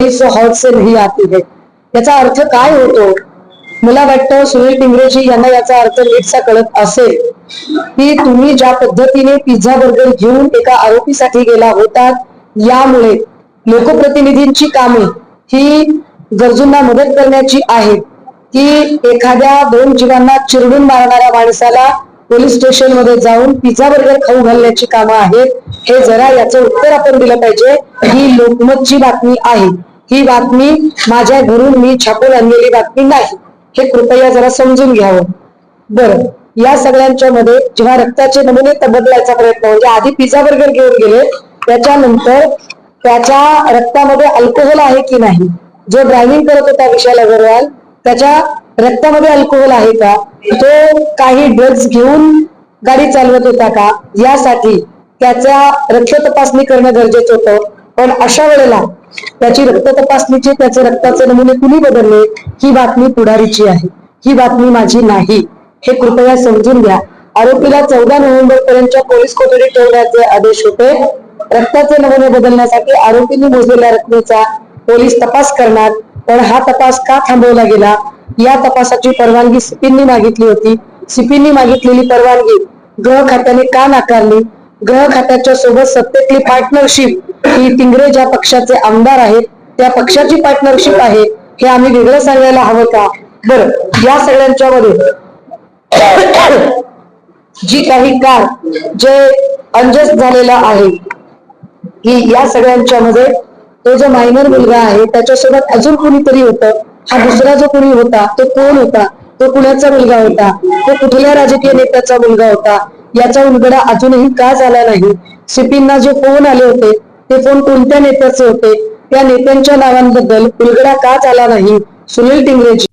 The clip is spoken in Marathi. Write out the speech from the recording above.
हॉट हौद से आती है याचा अर्थ काय होतो? मला वाटतं सुनील टिंगरेजी यांना याचा अर्थ नीटसा कळत असेल. की तुम्ही ज्या पद्धतीने पिझ्झा बर्गर घेऊन एका आरोपीसाठी गेला होता यामुळे लोकप्रतिनिधींची कामे ही गरजूंना मदत करण्याची आहेत. की एखाद्या दोन जीवांना चिरडून मारणाऱ्या माणसाला पोलीस स्टेशनमध्ये जाऊन पिझ्झा बर्गर खाऊ घालण्याची कामं आहेत हे जरा याचं उत्तर आपण दिलं पाहिजे. ही लोकमतची बातमी आहे. ही बातमी माझ्या घरून मी छापून आणलेली बातमी नाही. हे कृपया जरा समजून घ्यावं. बरं या सगळ्यांच्या मध्ये जेव्हा रक्ताचे नमुने बदलायचा प्रयत्न म्हणजे आधी पिझ्झा बर्गर घेऊन गेले त्याच्यानंतर त्याच्या रक्तामध्ये अल्कोहोल आहे की नाही? जो ड्रायव्हिंग करत होता विशाल अगरवाल त्याच्या रक्तामध्ये अल्कोहोल आहे का? तो काही ड्रग्ज घेऊन गाडी चालवत होता का? यासाठी त्याचा रक्त तपासणी करणं गरजेचं होतं. पण अशा वेळेला त्याची रक्त तपासणीचे त्याचे रक्ताचे नमुने कुणी बदलले ही बातमी पुढारीची आहे. ही बातमी माझी नाही. हे कृपया समजून घ्या. आरोपीला चौदा नोव्हेंबर पर्यंतच्या पोलीस कोठडीत ठेवण्याचे आदेश होते. रक्ताचे नमुने बदलण्यासाठी आरोपीने मोजलेल्या रकमेचा पोलीस तपास करणार पण हा तपास का थांबवला गेला? या तपासाची परवानगी सिपींनी मागितली होती. सिपींनी मागितलेली परवानगी गृह खात्याने का नाकारली? गृह खात्याच्या सोबत सत्तेतली पार्टनरशिप की टिंगरे ज्या पक्षाचे आमदार आहेत त्या पक्षाची पार्टनरशिप आहे हे आम्ही वेगळं सांगायला हवं का? बरं या सगळ्यांच्या मध्ये जी काही कार जे अंजस झालेला आहे की या सगळ्यांच्या मध्ये तो जो मायनर मुलगा आहे त्याच्यासोबत अजून कोणीतरी होतं? हा दुसरा जो कुणी होता तो कोण होता? तो कुणाचा मुलगा होता तो कुठल्या राजकीय नेत्याचा मुलगा होता? याचा उलगडा अजूनही का झाला नाही? सिपींना जे फोन आले होते ते फोन कोणत्या नेत्याचे होते? त्या नेत्यांच्या नावांबद्दल उलगडा का झाला नाही? सुनील टिंगरेजी.